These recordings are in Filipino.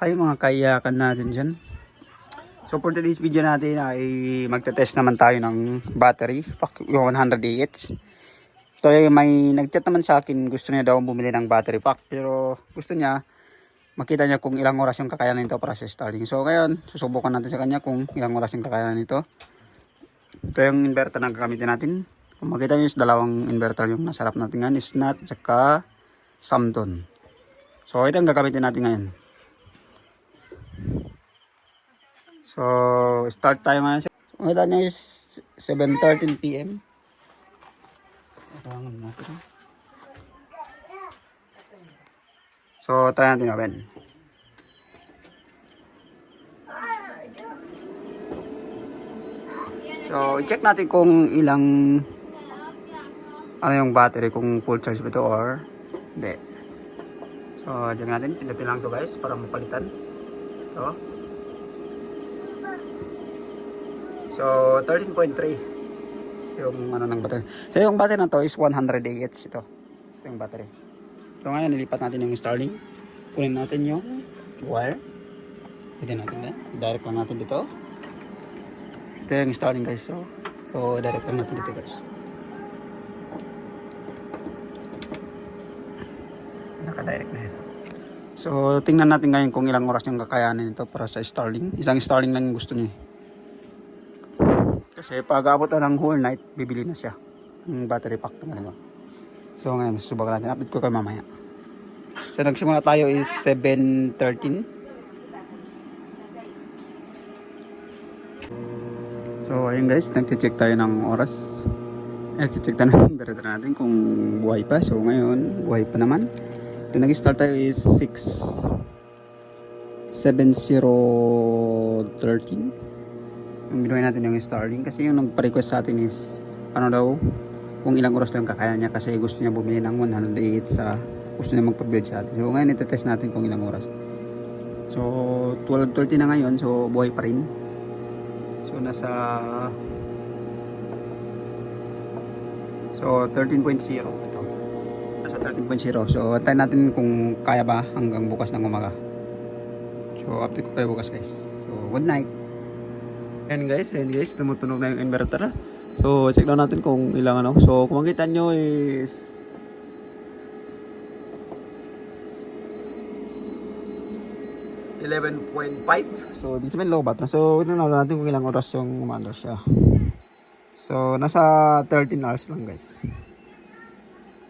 Hi mga kaiyakan natin dyan. So for today's video natin ay magte-test naman tayo ng battery, pack yung 100 AH. So may nagchat naman sa akin, gusto niya daw bumili ng battery pack pero gusto niya makita niya kung ilang oras yung kakayanan nito para sa starting. So ngayon, susubukan natin sa kanya kung ilang oras yung kakayanan nito. Ito yung inverter na gagamitin natin. Kung makita niyo is dalawang inverter yung nasa harap natin ngayon, is not saka Samton. So ito yung gagamitin natin ngayon. So, start tayo ngayon. Ang ito niya is 7.13 p.m. Kailangan natin. So, try natin open. So, i-check natin kung ilang ano yung battery, kung full charge ba ito or hindi. So, dyan natin. Pindutin lang to guys para mapalitan. So, So, 13.3 yung ano ng battery. So, yung battery na to is 100 AH ito. Ito yung battery. So, ngayon, nilipat natin yung Starlink. Kunin natin yung wire. Pwede natin na. Direct lang natin dito. Ito yung Starlink guys. So, so direct lang natin dito guys. Naka-direct na yan. So, tingnan natin ngayon kung ilang oras yung kakayanin nito para sa Starlink. Isang Starlink lang yung gusto niya. Kasi pag abot na ng whole night, bibili na siya. Yung battery pack na ganun. So ngayon, susubukan natin. Update ko kayo mamaya. So nagsimula tayo is 7.13. So ayun guys, nag-check tayo ng oras. Nag-check tayo ng inverter natin kung buhay pa. So ngayon, buhay pa naman. Yung nag-start tayo is 6 7013 yung ginawa natin yung Starlink kasi yung nagpa-request sa atin is ano daw kung ilang oras lang kakaya niya kasi gusto niya bumili ng 108 sa gusto niya magpa-build sa atin. So ngayon itetest natin kung ilang oras. So 12.30 na ngayon so buhay pa rin. So nasa so 13.0 ito. Nasa 13.0 so antayin natin kung kaya ba hanggang bukas ng umaga. So update ko kayo bukas guys. So good night Ayan guys, ayan guys, tumutunog na yung inverter. So, check lang natin kung ilang ano. So, kung makita nyo is... .5 So, ibig sabihin low bat na. So, ito na natin kung ilang oras yung umano siya. So, nasa 13 hours lang guys.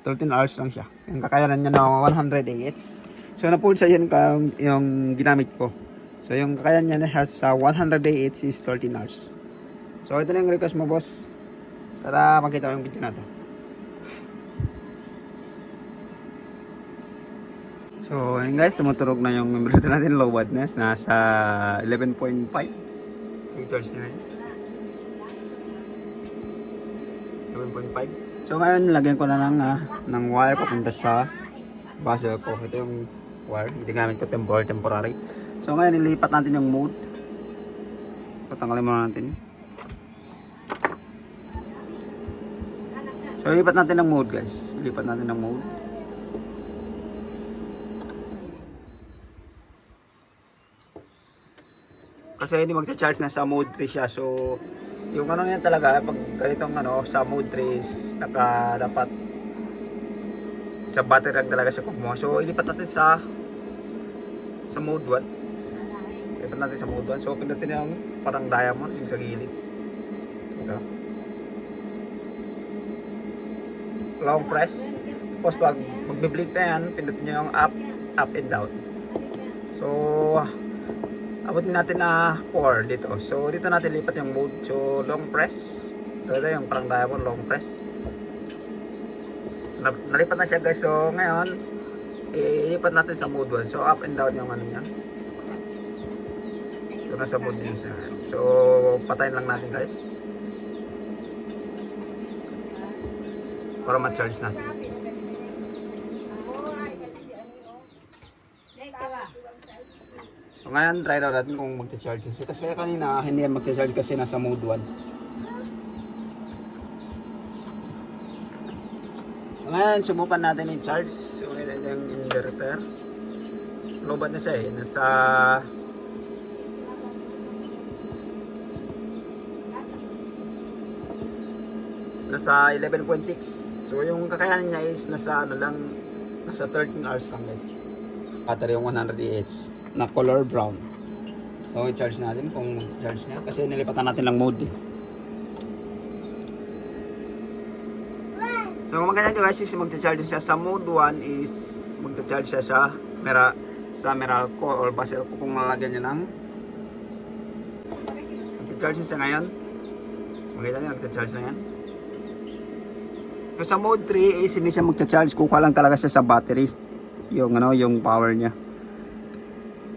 13 hours lang siya. Yung kakayanan niya na 100 AH. So, na-pull siya yun yung, yung ginamit ko. So, yung kakayanan niya has sa 100 AH is 13 hours. So, ito na yung request mo, boss. Sana makita mo yung video na to. So, ayun guys, tumuturog na yung member natin, low wattness. Nasa 11.5. I-charge na yun. 11.5. So, ngayon, lagyan ko na lang ah, ng wire papunta sa buzzer ko. Ito yung wire. Hindi gamit ko temporary, temporary. So, ngayon, nilipat natin yung mode. Patanggalin muna natin. So, ilipat natin ng mode, guys. Ilipat natin ng mode. Kasi hindi magcha-charge na sa mode 3 siya. So, yung ano yan talaga, pag ganitong ano, sa mode 3 is naka dapat sa battery lang talaga siya kumuha. So, ilipat natin sa sa mode 1. Ilipat natin sa 1. So, pindutin yung parang diamond yung sa gilid. Ito. Long press. Tapos pag magbe-blink na yan, pindutin nyo yung up, up and down. So, abutin natin na 4 dito. So, dito natin lipat yung mode. So, long press. Ito yung parang diamond, long press. Na, nalipat na siya guys. So, ngayon, ilipat natin sa mode 1. So, up and down yung ano niya. So, nasa din siya. So, patayin lang natin guys. Para ma-charge natin. So, ngayon, try daw natin kung mag-charge kasi. Kasi kanina, hindi yan mag-charge kasi nasa mode 1. Ngayon, subukan natin i-charge. So, ito yung inverter. lobat na siya eh. Nasa... Nasa 11.6. So yung kakayanan niya is nasa ano lang, nasa 13 hours lang guys. Battery yung 100 AH na color brown. So i-charge natin kung charge niya kasi nilipatan natin lang mode eh. So kung maganda nyo guys is magcha-charge siya sa mode 1 is magcha-charge siya sa mera sa Meralco or Baselco kung lalagyan niya ng magcha-charge siya ngayon. Maganda niya magcha-charge na yan. So sa mode 3 is hindi siya magcha-charge kukuha lang talaga siya sa battery. Yung ano, yung power niya.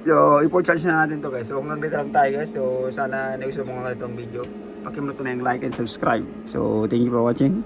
So, i-charge na natin to guys. So, hanggang dito lang tayo guys. So, sana nagustuhan mo nga itong video. Pakimot mo na yung like and subscribe. So, thank you for watching.